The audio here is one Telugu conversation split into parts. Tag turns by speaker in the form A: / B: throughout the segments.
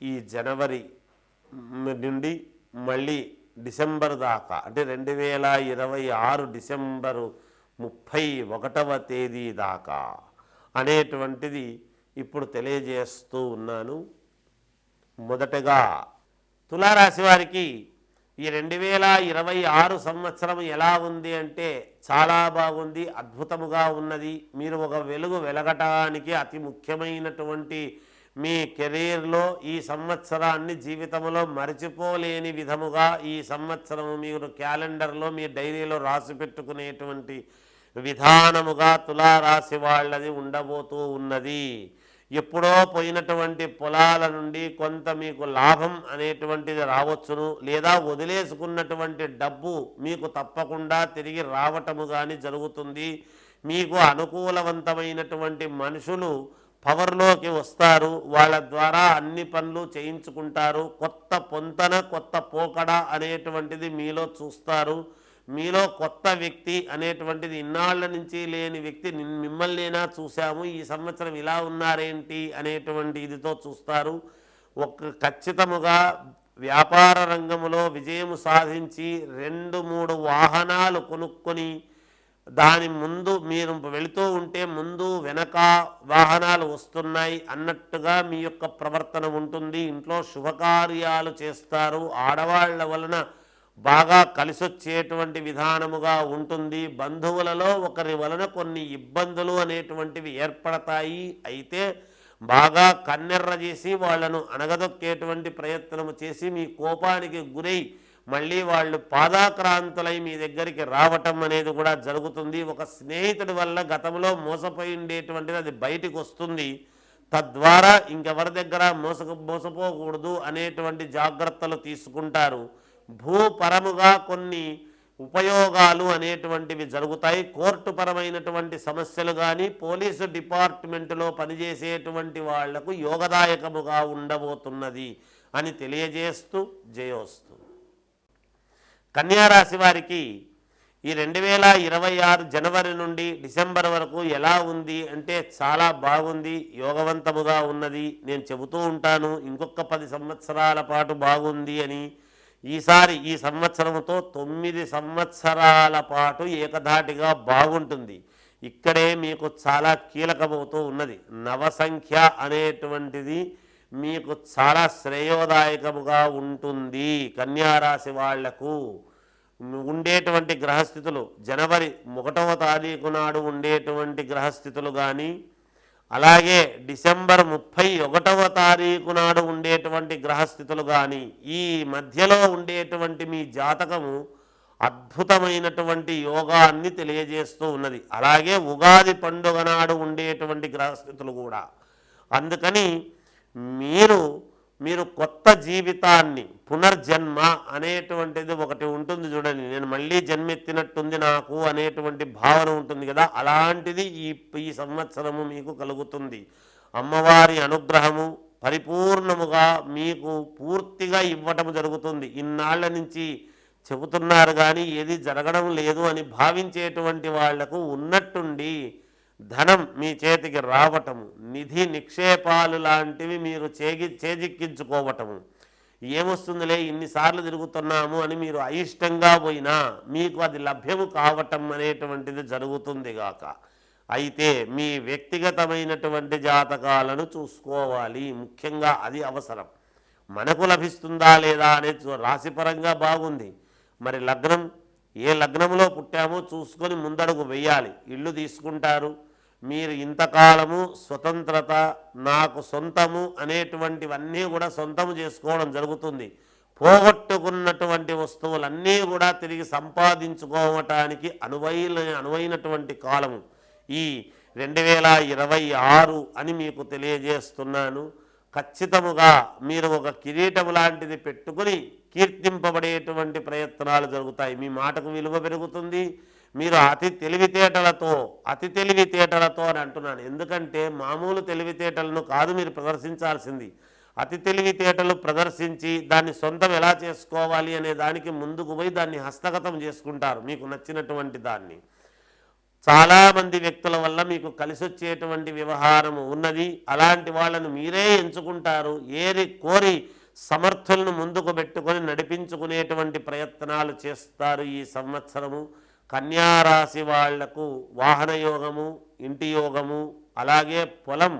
A: ఈ జనవరి నుండి మళ్ళీ డిసెంబర్ దాకా అంటే రెండు వేల ఇరవై ఆరు డిసెంబరు ముప్పై ఒకటవ తేదీ దాకా అనేటువంటిది ఇప్పుడు తెలియజేస్తూ ఉన్నాను. మొదటగా తులారాశి వారికి ఈ రెండు వేల ఇరవై ఆరు సంవత్సరం ఎలా ఉంది అంటే చాలా బాగుంది అద్భుతముగా ఉన్నది. మీరు ఒక వెలుగు వెలగటానికి అతి ముఖ్యమైనటువంటి మీ కెరీర్లో ఈ సంవత్సరాన్ని జీవితంలో మరచిపోలేని విధముగా ఈ సంవత్సరము మీరు క్యాలెండర్లో మీ డైరీలో రాసి పెట్టుకునేటువంటి విధానముగా తులారాశి వాళ్ళది ఉండబోతూ ఉన్నది. ఎప్పుడో పోయినటువంటి పొలాల నుండి కొంత మీకు లాభం అనేటువంటిది రావచ్చును లేదా వదిలేసుకున్నటువంటి డబ్బు మీకు తప్పకుండా తిరిగి రావటము కానీ జరుగుతుంది. మీకు అనుకూలవంతమైనటువంటి మనుషులు పవర్లోకి వస్తారు. వాళ్ళ ద్వారా అన్ని పనులు చేయించుకుంటారు. కొత్త పొంతన కొత్త పోకడ అనేటువంటిది మీలో చూస్తారు. మీలో కొత్త వ్యక్తి అనేటువంటిది ఇన్నాళ్ళ నుంచి లేని వ్యక్తి మిమ్మల్నైనా చూశాము. ఈ సంవత్సరం ఇలా ఉన్నారేంటి అనేటువంటి ఇదితో చూస్తారు. ఒక ఖచ్చితముగా వ్యాపార రంగంలో విజయం సాధించి రెండు మూడు వాహనాలు కొనుక్కొని దాని ముందు మీరు వెళుతూ ఉంటే ముందు వెనక వాహనాలు వస్తున్నాయి అన్నట్టుగా మీ యొక్క ప్రవర్తన ఉంటుంది. ఇంట్లో శుభకార్యాలు చేస్తారు. ఆడవాళ్ళ వలన బాగా కలిసొచ్చేటువంటి విధానముగా ఉంటుంది. బంధువులలో ఒకరి వలన కొన్ని ఇబ్బందులు అనేటువంటివి ఏర్పడతాయి. అయితే బాగా కన్నెర్ర చేసి వాళ్ళను అణగదొక్కేటువంటి ప్రయత్నము చేసి మీ కోపానికి గురై మళ్ళీ వాళ్ళు పాదాక్రాంతులై మీ దగ్గరికి రావటం అనేది కూడా జరుగుతుంది. ఒక స్నేహితుడి వల్ల గతంలో మోసపోయి ఉండేటువంటిది అది బయటికి వస్తుంది. తద్వారా ఇంకెవరి దగ్గర మోసక మోసపోకూడదు అనేటువంటి జాగ్రత్తలు తీసుకుంటారు. భూపరముగా కొన్ని ఉపయోగాలు అనేటువంటివి జరుగుతాయి. కోర్టు పరమైనటువంటి సమస్యలు కానీ పోలీసు డిపార్ట్మెంటులో పనిచేసేటువంటి వాళ్ళకు యోగదాయకముగా ఉండబోతున్నది అని తెలియజేస్తూ జయోస్తు. కన్యారాశి వారికి ఈ రెండు వేల ఇరవై ఆరు జనవరి నుండి డిసెంబర్ వరకు ఎలా ఉంది అంటే చాలా బాగుంది యోగవంతముగా ఉన్నది. నేను చెబుతూ ఉంటాను ఇంకొక పది సంవత్సరాల పాటు బాగుంది అని. ఈసారి ఈ సంవత్సరముతో తొమ్మిది సంవత్సరాల పాటు ఏకధాటిగా బాగుంటుంది. ఇక్కడే మీకు చాలా కీలకమవుతూ ఉన్నది. నవసంఖ్య అనేటువంటిది మీకు చాలా శ్రేయోదాయకముగా ఉంటుంది కన్యారాశి వాళ్ళకు. ఉండేటువంటి గ్రహస్థితులు జనవరి ఒకటవ తారీఖు నాడు ఉండేటువంటి గ్రహస్థితులు కానీ అలాగే డిసెంబర్ ముప్పై ఒకటవ తారీఖు నాడు ఉండేటువంటి గ్రహస్థితులు కానీ ఈ మధ్యలో ఉండేటువంటి మీ జాతకము అద్భుతమైనటువంటి యోగాన్ని తెలియజేస్తూ ఉన్నది. అలాగే ఉగాది పండుగ నాడు ఉండేటువంటి గ్రహస్థితులు కూడా. అందుకని మీరు మీరు కొత్త జీవితాన్ని పునర్జన్మ అనేటువంటిది ఒకటి ఉంటుంది చూడండి. నేను మళ్ళీ జన్మెత్తినట్టుంది నాకు అనేటువంటి భావన ఉంటుంది కదా. అలాంటిది ఈ ఈ సంవత్సరము మీకు కలుగుతుంది. అమ్మవారి అనుగ్రహము పరిపూర్ణముగా మీకు పూర్తిగా ఇవ్వటం జరుగుతుంది. ఇన్నాళ్ళ నుంచి చెబుతున్నారు కానీ ఏది జరగడం లేదు అని భావించేటువంటి వాళ్ళకు ఉన్నట్టుండి ధనం మీ చేతికి రావటము నిధి నిక్షేపాలు లాంటివి మీరు చేగి చేజిక్కించుకోవటము. ఏమొస్తుందిలే ఇన్నిసార్లు తిరుగుతున్నాము అని మీరు అయిష్టంగా పోయినా మీకు అది లభ్యము కావటం అనేటువంటిది జరుగుతుంది గాక. అయితే మీ వ్యక్తిగతమైనటువంటి జాతకాలను చూసుకోవాలి ముఖ్యంగా అది అవసరం. మనకు లభిస్తుందా లేదా అనేది రాశిపరంగా బాగుంది. మరి లగ్నం ఏ లగ్నంలో పుట్టామో చూసుకొని ముందడుగు వెయ్యాలి ఇల్లు తీసుకుంటారు మీరు ఇంతకాలము స్వతంత్రత నాకు సొంతము అనేటువంటివన్నీ కూడా సొంతము చేసుకోవడం జరుగుతుంది. పోగొట్టుకున్నటువంటి వస్తువులన్నీ కూడా తిరిగి సంపాదించుకోవటానికి అనువైన అనువైనటువంటి కాలము. ఈ రెండు వేల ఇరవై ఆరు అని మీకు తెలియజేస్తున్నాను. ఖచ్చితముగా మీరు ఒక కిరీటం లాంటిది పెట్టుకుని కీర్తింపబడేటువంటి ప్రయత్నాలు జరుగుతాయి. మీ మాటకు విలువ పెరుగుతుంది. మీరు అతి తెలివితేటలతో అతి తెలివితేటలతో అని అంటున్నాను. ఎందుకంటే మామూలు తెలివితేటలను కాదు మీరు ప్రదర్శించాల్సింది. అతి తెలివితేటలు ప్రదర్శించి దాన్ని సొంతం ఎలా చేసుకోవాలి అనే దానికి ముందుకు పోయి దాన్ని హస్తగతం చేసుకుంటారు మీకు నచ్చినటువంటి దాన్ని. చాలామంది వ్యక్తుల వల్ల మీకు కలిసి వచ్చేటువంటి వ్యవహారం ఉన్నది. అలాంటి వాళ్ళను మీరే ఎంచుకుంటారు. ఏరి కోరి సమర్థులను ముందుకు పెట్టుకొని నడిపించుకునేటువంటి ప్రయత్నాలు చేస్తారు ఈ సంవత్సరము. కన్యారాశి వాళ్ళకు వాహన యోగము ఇంటి యోగము అలాగే పొలం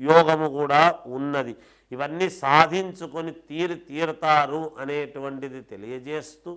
A: యోగము కూడా ఉన్నది. ఇవన్నీ సాధించుకొని తీరి తీరుతారు అనేటువంటిది తెలియజేస్తూ